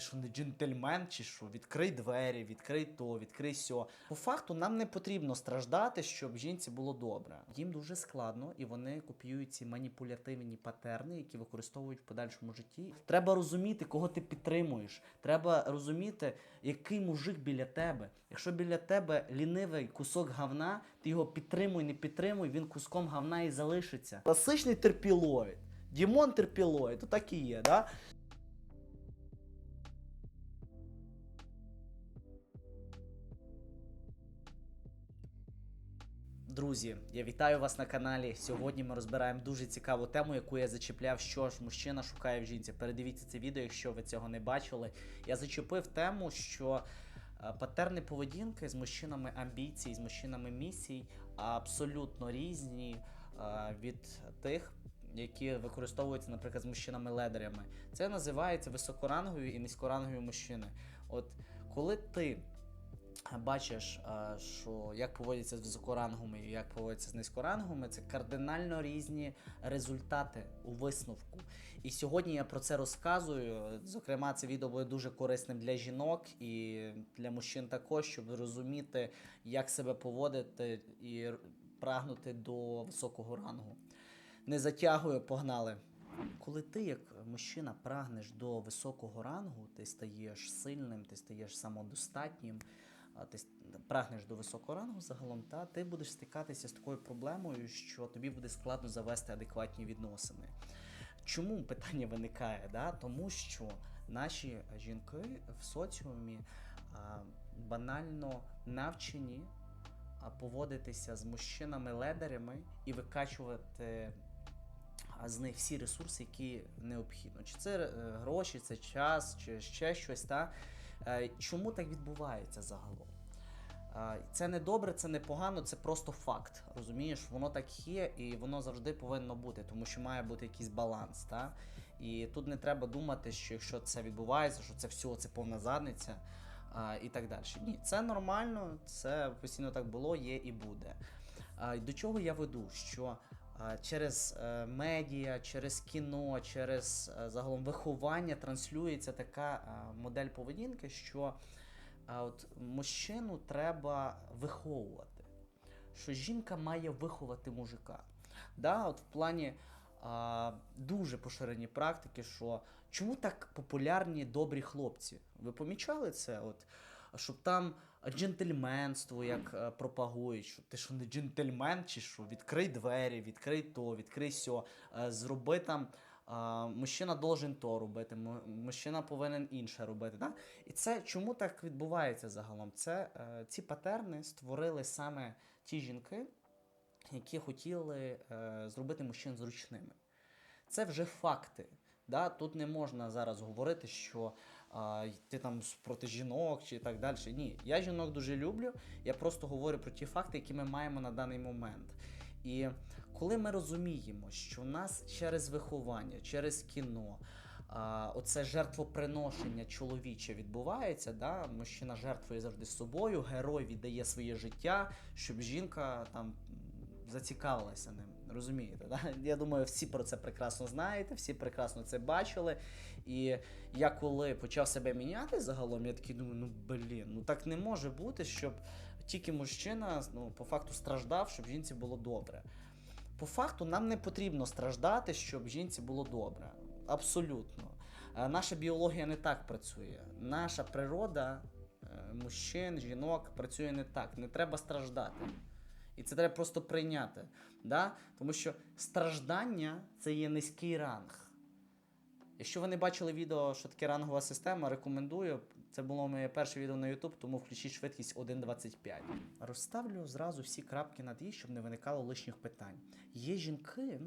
ти що не джентльмен чи що? Відкрий двері, відкрий то, відкрий сьо. По факту нам не потрібно страждати, щоб жінці було добре. Їм дуже складно, і вони копіюють ці маніпулятивні патерни, які використовують в подальшому житті. Треба розуміти, кого ти підтримуєш. Треба розуміти, який мужик біля тебе. Якщо біля тебе лінивий кусок говна, ти його підтримуй, не підтримуй, він куском говна і залишиться. Класичний терпілоїд. Дімон терпілоїд, то так і є, да? Друзі, я вітаю вас на каналі. Сьогодні ми розбираємо дуже цікаву тему, яку я зачепляв, що ж мужчина шукає в жінці. Передивіться це відео, якщо ви цього не бачили. Я зачепив тему, що е, патерни поведінки з мужчинами амбіцій, з мужчинами місій абсолютно різні е, від тих. Які використовуються, наприклад, з мужчинами-ледерами. Це називається високорангові і низькорангові мужчини. От коли ти бачиш, що як поводяться з високоранговими і як поводяться з низькоранговими, це кардинально різні результати у висновку. І сьогодні я про це розказую. Зокрема, це відео буде дуже корисним для жінок і для мужчин також, щоб розуміти, як себе поводити і прагнути до високого рангу. Не затягую, погнали. Коли ти, як мужчина, прагнеш до високого рангу, ти стаєш сильним, ти стаєш самодостатнім, ти прагнеш до високого рангу загалом, та ти будеш стикатися з такою проблемою, що тобі буде складно завести адекватні відносини. Чому питання виникає? Да? Тому що наші жінки в соціумі а, банально навчені поводитися з мужчинами-ледерами і викачувати а, з них всі ресурси, які необхідно. Чи це е, гроші, це час, чи ще щось. Та? Е, Чому так відбувається загалом? Е, Це не добре, це не погано, це просто факт. Розумієш, воно так є і воно завжди повинно бути, тому що має бути якийсь баланс. Та? І тут не треба думати, що якщо це відбувається, що це все це повна задниця а, і так далі. Ні, це нормально, це постійно так було, є і буде. До чого я веду? Що через е, медіа, через кіно, через е, загалом виховання транслюється така е, модель поведінки, що от, мужчину треба виховувати. Що жінка має виховати мужика. Да, от в плані а, дуже поширені практики, що чому так популярні добрі хлопці? Ви помічали це? От, щоб там джентльменство як е, пропагують, що ти що не джентльмен, чи що, відкрий двері, відкрий то, відкрий сьо, е, зроби там. а, Мужчина должен то робити, му- мужчина повинен інше робити. Да? І це чому так відбувається загалом? Це е, ці патерни створили саме ті жінки, які хотіли е, зробити мужчин зручними. Це вже факти. Да? Тут не можна зараз говорити, що а, ти там проти жінок чи так далі. Ні, я жінок дуже люблю. Я просто говорю про ті факти, які ми маємо на даний момент. І коли ми розуміємо, що в нас через виховання, через кіно, а, оце жертвоприношення чоловіче відбувається, да? мужчина жертвує завжди собою, герой віддає своє життя, щоб жінка там зацікавилася ним. Розумієте? Да? Я думаю, всі про це прекрасно знаєте, всі прекрасно це бачили. І я коли почав себе міняти загалом, я такий думаю, ну блін, ну так не може бути, щоб тільки мужчина ну, по факту страждав, щоб жінці було добре. По факту нам не потрібно страждати, щоб жінці було добре. Абсолютно. Е, Наша біологія не так працює. Наша природа е, мужчин, жінок працює не так. Не треба страждати. І це треба просто прийняти. Да? Тому що страждання це є низький ранг. Якщо ви не бачили відео, що таке рангова система, рекомендую. Це було моє перше відео на YouTube, тому включіть швидкість 1.25. Розставлю зразу всі крапки над «і», щоб не виникало лишніх питань. Є жінки,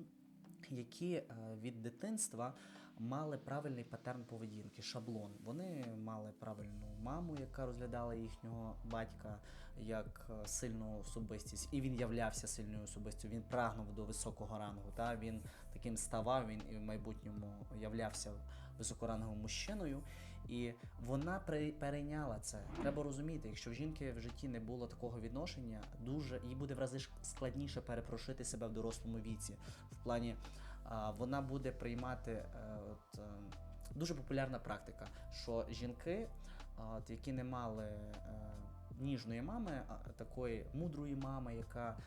які е, від дитинства мали правильний патерн поведінки, шаблон. Вони мали правильну маму, яка розглядала їхнього батька як е, сильну особистість, і він являвся сильною особистістю. Він прагнув до високого рангу. Та він таким ставав. Він і в майбутньому являвся високоранговим мужчиною. І вона при- перейняла це. Треба розуміти, якщо в жінки в житті не було такого відношення, дуже їй буде в рази складніше перепрошити себе в дорослому віці. В плані вона буде приймати е, от, е, дуже популярна практика, що жінки, от, які не мали е, ніжної мами, такої мудрої мами, яка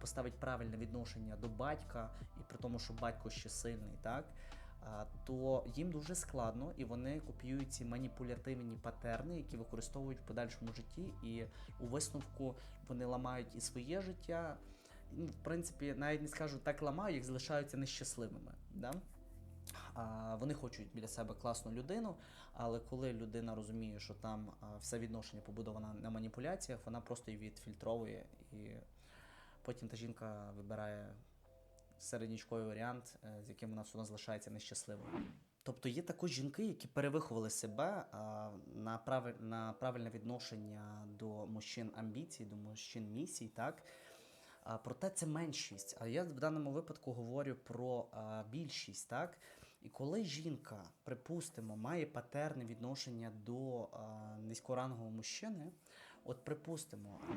поставить правильне відношення до батька, і при тому, що батько ще сильний, так. То їм дуже складно, і вони копіюють ці маніпулятивні патерни, які використовують в подальшому житті, і у висновку вони ламають і своє життя. Ну, в принципі, навіть не скажу так ламають, як залишаються нещасливими. Да? А, вони хочуть біля себе класну людину, але коли людина розуміє, що там все відношення побудовано на маніпуляціях, вона просто її відфільтровує, і потім та жінка вибирає середнячковий варіант, е, з яким вона все залишається нещасливою. Тобто є також жінки, які перевиховали себе на правильне відношення до мужчин амбіцій, до мужчин місій, так? А, проте це меншість. А я в даному випадку говорю про більшість, так? І коли жінка, припустимо, має патерне відношення до низькорангового мужчини, от припустимо, а,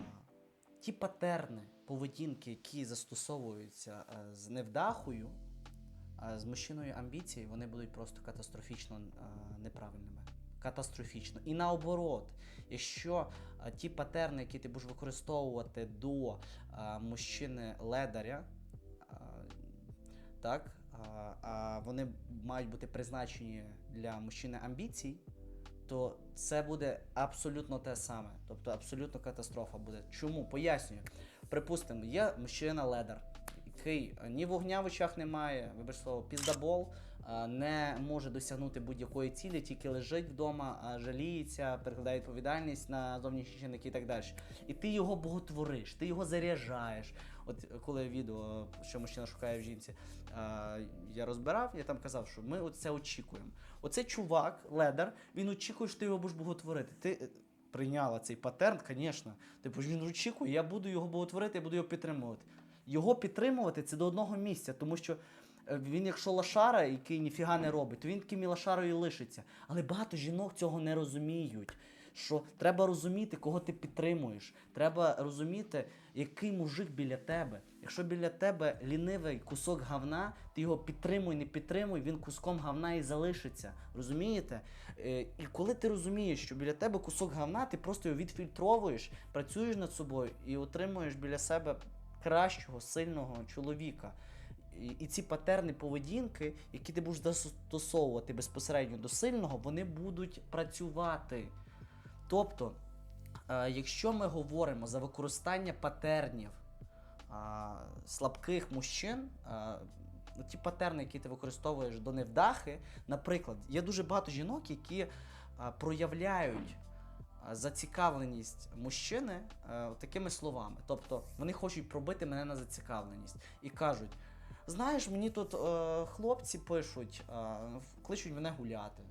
ті патерни поведінки, які застосовуються з невдахою, з мужчиною амбіції, вони будуть просто катастрофічно неправильними. Катастрофічно. І наоборот, якщо ті патерни, які ти будеш використовувати до а, мужчини ледаря, так, а, вони мають бути призначені для мужчини амбіцій, то це буде абсолютно те саме. Тобто абсолютно катастрофа буде. Чому? Пояснюю. Припустимо, є мужчина ледар, який е, ні вогня в очах не має, вибач слово, піздабол, е, не може досягнути будь-якої цілі, тільки лежить вдома, е, жаліється, перекладає відповідальність на зовнішні чинники і так далі. І ти його боготвориш, ти його заряджаєш. От е, коли відео, що мужчина шукає в жінці, е, я розбирав, я там казав, що ми це очікуємо. Оцей чувак, ледар, він очікує, що ти його будеш боготворити. Ти е, прийняла цей патерн, звісно. Типу, він очікує, я буду його боготворити, я буду його підтримувати. Його підтримувати це до одного місця, тому що е, він, якщо лошара, який ніфіга не робить, то він таким і лошарою і лишиться. Але багато жінок цього не розуміють. Що треба розуміти, кого ти підтримуєш. Треба розуміти, який мужик біля тебе. Якщо біля тебе лінивий кусок гавна, ти його підтримуй, не підтримуй, він куском гавна і залишиться. Розумієте? Е, І коли ти розумієш, що біля тебе кусок гавна, ти просто його відфільтровуєш, працюєш над собою і отримуєш біля себе кращого, сильного чоловіка. І, ці патерни поведінки, які ти будеш застосовувати безпосередньо до сильного, вони будуть працювати. Тобто, е, якщо ми говоримо за використання патернів слабких мужчин, ті патерни, які ти використовуєш до невдахи, наприклад, є дуже багато жінок, які проявляють зацікавленість мужчини а, такими словами. Тобто вони хочуть пробити мене на зацікавленість і кажуть: знаєш, мені тут е, хлопці пишуть, е, кличуть мене гуляти.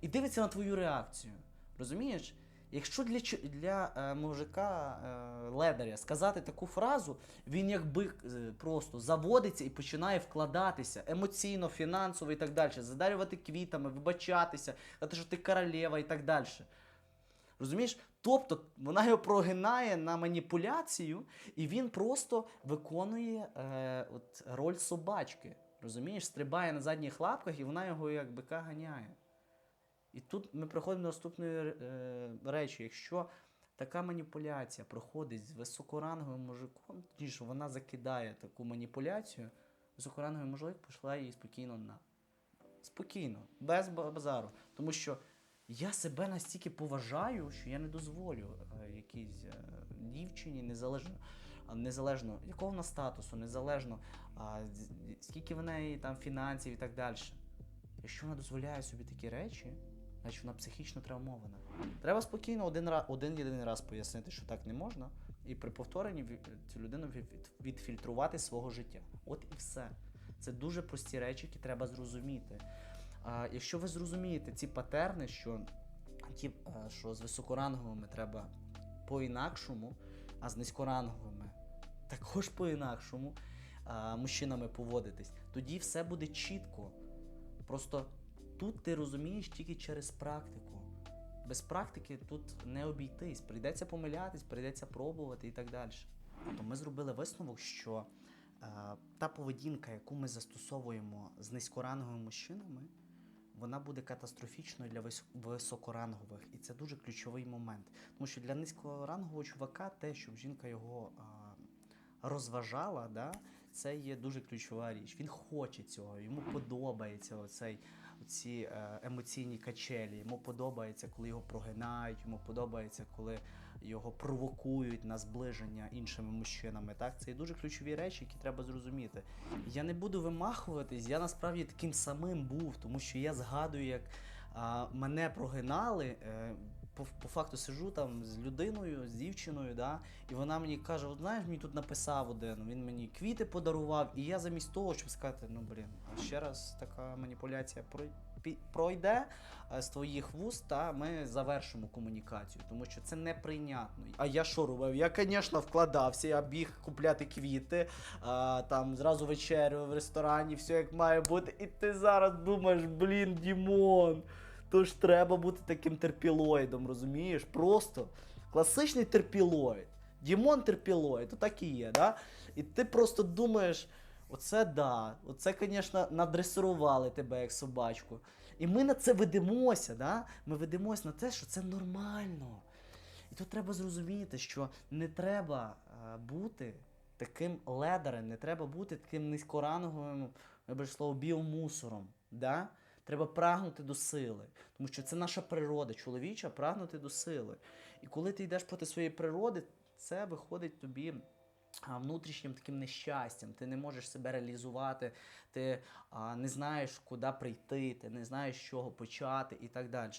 І дивиться на твою реакцію. Розумієш? Якщо для, для е, мужика е, ледаря сказати таку фразу, він якби е, просто заводиться і починає вкладатися емоційно, фінансово і так далі, задарювати квітами, вибачатися, казати, що ти королева і так далі. Розумієш? Тобто вона його прогинає на маніпуляцію, і він просто виконує е, от, роль собачки. Розумієш, стрибає на задніх лапках, і вона його як бика ганяє. І тут ми приходимо до наступної е, речі. Якщо така маніпуляція проходить з високоранговим мужиком, тоді ж вона закидає таку маніпуляцію, високоранговий мужик пішла її спокійно на. Спокійно, без базару. Тому що я себе настільки поважаю, що я не дозволю е, якійсь е, дівчині, незалежно, незалежно якого вона статусу, незалежно скільки в неї там фінансів і так далі. Якщо вона дозволяє собі такі речі, значить вона психічно травмована. Треба спокійно один, раз, один єдиний раз пояснити, що так не можна, і при повторенні цю людину від- від- відфільтрувати свого життя. От і все. Це дуже прості речі, які треба зрозуміти. Якщо ви зрозумієте ці патерни, що, ті, е, що з високоранговими треба по-інакшому, а з низькоранговими також по-інакшому мужчинами поводитись, тоді все буде чітко. Просто тут ти розумієш тільки через практику. Без практики тут не обійтись. Прийдеться помилятись, прийдеться пробувати і так далі. То ми зробили висновок, що е, та поведінка, яку ми застосовуємо з низькоранговими мужчинами, вона буде катастрофічною для вис- високорангових. І це дуже ключовий момент. Тому що для низькорангового чувака те, щоб жінка його а, розважала, да, це є дуже ключова річ. Він хоче цього, йому подобається оцей, ці е, емоційні качелі. Йому подобається, коли його прогинають, йому подобається, коли його провокують на зближення іншими мужчинами. Так, це є дуже ключові речі, які треба зрозуміти. Я не буду вимахуватись, я насправді таким самим був, тому що я згадую, як а, мене прогинали. Е, по, по факту сижу там з людиною, з дівчиною, да, і вона мені каже: от знаєш, мені тут написав один, він мені квіти подарував, і я замість того, щоб сказати, ну блін, ще раз така маніпуляція прой- пі- пройде е, з твоїх вуст, та ми завершимо комунікацію, тому що це неприйнятно. А я що робив? Я, звісно, вкладався, я біг купляти квіти, а, там зразу вечерю в ресторані, все як має бути. І ти зараз думаєш, блін, Дімон. Тож треба бути таким терпілоїдом, розумієш? Просто класичний терпілоїд. Дімон терпілоїд, то так і є, да? І ти просто думаєш, оце да, оце, звісно, надресирували тебе як собачку. І ми на це ведемося, да? ми ведемося на те, що це нормально. І тут треба зрозуміти, що не треба е, бути таким ледарем, не треба бути таким низькоранговим, вибач слово, біомусором. Да? Треба прагнути до сили, тому що це наша природа, чоловіча, прагнути до сили. І коли ти йдеш проти своєї природи, це виходить тобі внутрішнім таким нещастям. Ти не можеш себе реалізувати, ти а, не знаєш, куди прийти, ти не знаєш, з чого почати і так далі.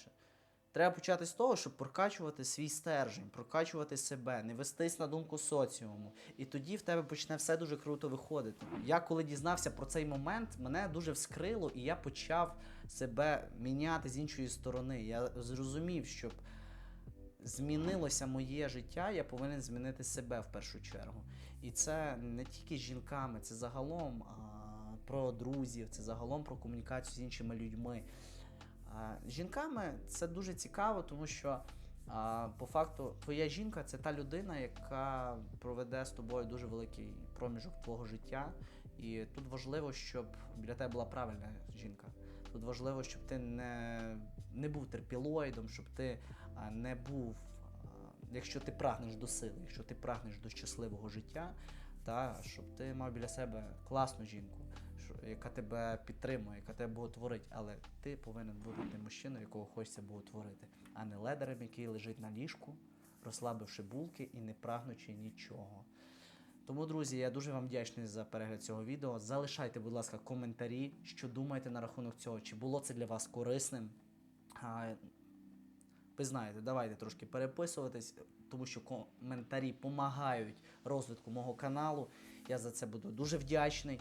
Треба почати з того, щоб прокачувати свій стержень, прокачувати себе, не вестись на думку соціуму. І тоді в тебе почне все дуже круто виходити. Я коли дізнався про цей момент, мене дуже вскрило, і я почав себе міняти з іншої сторони. Я зрозумів, щоб змінилося моє життя, я повинен змінити себе в першу чергу. І це не тільки з жінками, це загалом а, про друзів, це загалом про комунікацію з іншими людьми. З жінками це дуже цікаво, тому що а, по факту твоя жінка це та людина, яка проведе з тобою дуже великий проміжок твого життя. І тут важливо, щоб біля тебе була правильна жінка. Тут важливо, щоб ти не, не був терпілоїдом, щоб ти не був, якщо ти прагнеш до сили, якщо ти прагнеш до щасливого життя, та щоб ти мав біля себе класну жінку, яка тебе підтримує, яка тебе боготворить, але ти повинен бути тим мужчиною, якого хочеться боготворити, а не ледарем, який лежить на ліжку, розслабивши булки і не прагнучи нічого. Тому, друзі, я дуже вам вдячний за перегляд цього відео. Залишайте, будь ласка, коментарі, що думаєте на рахунок цього, чи було це для вас корисним. Ви знаєте, давайте трошки переписуватись, тому що коментарі допомагають розвитку мого каналу. Я за це буду дуже вдячний.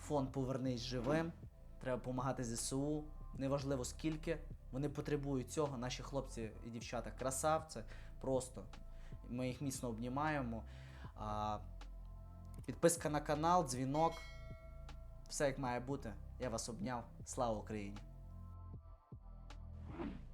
Фонд Повернись живим. Треба допомагати ЗСУ. Неважливо скільки. Вони потребують цього. Наші хлопці і дівчата красавці. Просто ми їх міцно обнімаємо. А, підписка на канал, дзвінок. Все як має бути. Я вас обняв. Слава Україні! Thank you.